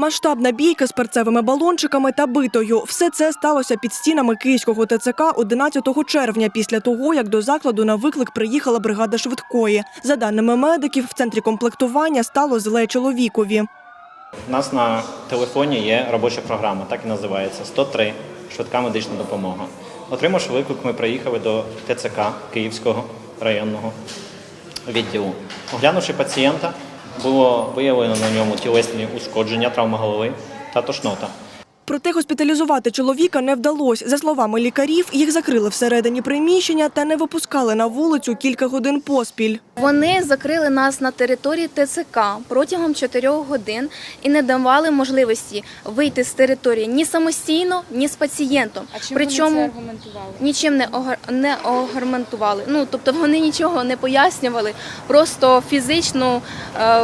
Масштабна бійка з перцевими балончиками та битою. Все це сталося під стінами київського ТЦК 11 червня, після того, як до закладу на виклик приїхала бригада швидкої. За даними медиків, в центрі комплектування стало зле чоловікові. У нас на телефоні є робоча програма, так і називається 103 швидка медична допомога. Отримавши виклик, ми приїхали до ТЦК Київського районного відділу. Оглянувши пацієнта, було виявлено на ньому тілесні ушкодження, травма голови та тошнота. Проте госпіталізувати чоловіка не вдалося. За словами лікарів, їх закрили всередині приміщення та не випускали на вулицю кілька годин поспіль. Вони закрили нас на території ТЦК протягом 4 годин і не давали можливості вийти з території ні самостійно, ні з пацієнтом. А чим Причому вони це аргументували? нічим не огар... не аргументували. Ну тобто вони нічого не пояснювали, просто фізично е,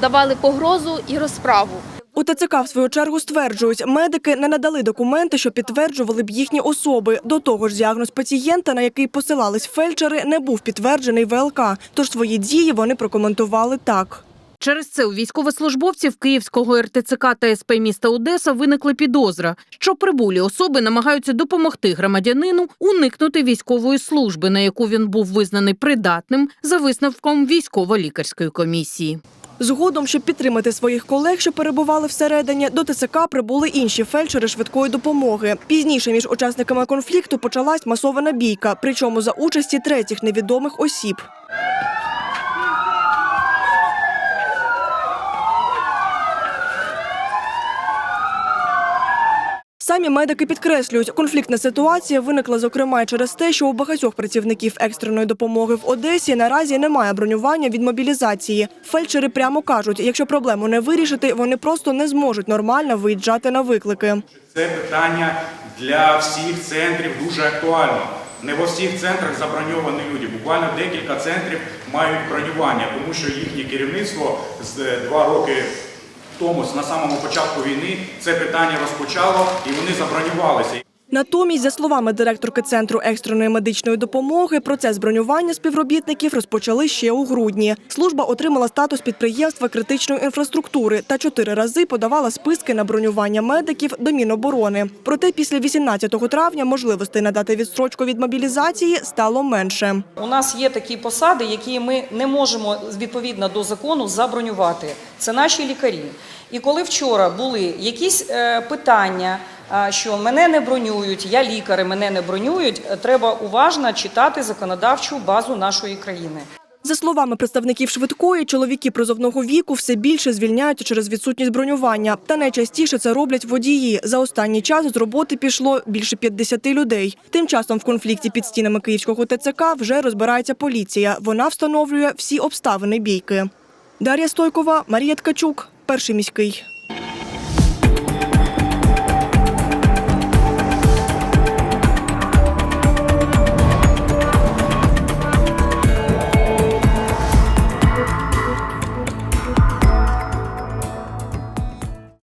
давали погрозу і розправу. У в свою чергу, стверджують, медики не надали документи, що підтверджували б їхні особи. До того ж, діагноз пацієнта, на який посилались фельдшери, не був підтверджений ВЛК. Тож свої дії вони прокоментували так. Через це у військовослужбовців Київського РТЦК та СП міста Одеса виникли підозра, що прибулі особи намагаються допомогти громадянину уникнути військової служби, на яку він був визнаний придатним за висновком військово-лікарської комісії. Згодом, щоб підтримати своїх колег, що перебували всередині, до ТЦК прибули інші фельдшери швидкої допомоги. Пізніше між учасниками конфлікту почалась масована бійка, причому за участі третіх невідомих осіб. Самі медики підкреслюють, конфліктна ситуація виникла зокрема через те, що у багатьох працівників екстреної допомоги в Одесі наразі немає бронювання від мобілізації. Фельдшери прямо кажуть, якщо проблему не вирішити, вони просто не зможуть нормально виїжджати на виклики. Це питання для всіх центрів дуже актуально. Не в усіх центрах заброньовані люди. Буквально декілька центрів мають бронювання, тому що їхнє керівництво з е, два роки тому, на самому початку війни, це питання розпочало і вони забронювалися. Натомість, за словами директорки центру екстреної медичної допомоги, процес бронювання співробітників розпочали ще у грудні. Служба отримала статус підприємства критичної інфраструктури та чотири рази подавала списки на бронювання медиків до Міноборони. Проте після 18 травня можливостей надати відстрочку від мобілізації стало менше. У нас є такі посади, які ми не можемо відповідно до закону забронювати. Це наші лікарі. І коли вчора були якісь е, питання, е, що мене не бронюють, я лікар, і мене не бронюють, е, треба уважно читати законодавчу базу нашої країни. За словами представників швидкої, чоловіки призовного віку все більше звільняються через відсутність бронювання. Та найчастіше це роблять водії. За останній час з роботи пішло більше 50 людей. Тим часом в конфлікті під стінами київського ТЦК вже розбирається поліція. Вона встановлює всі обставини бійки. Дар'я Стойкова, Марія Ткачук, перший міський.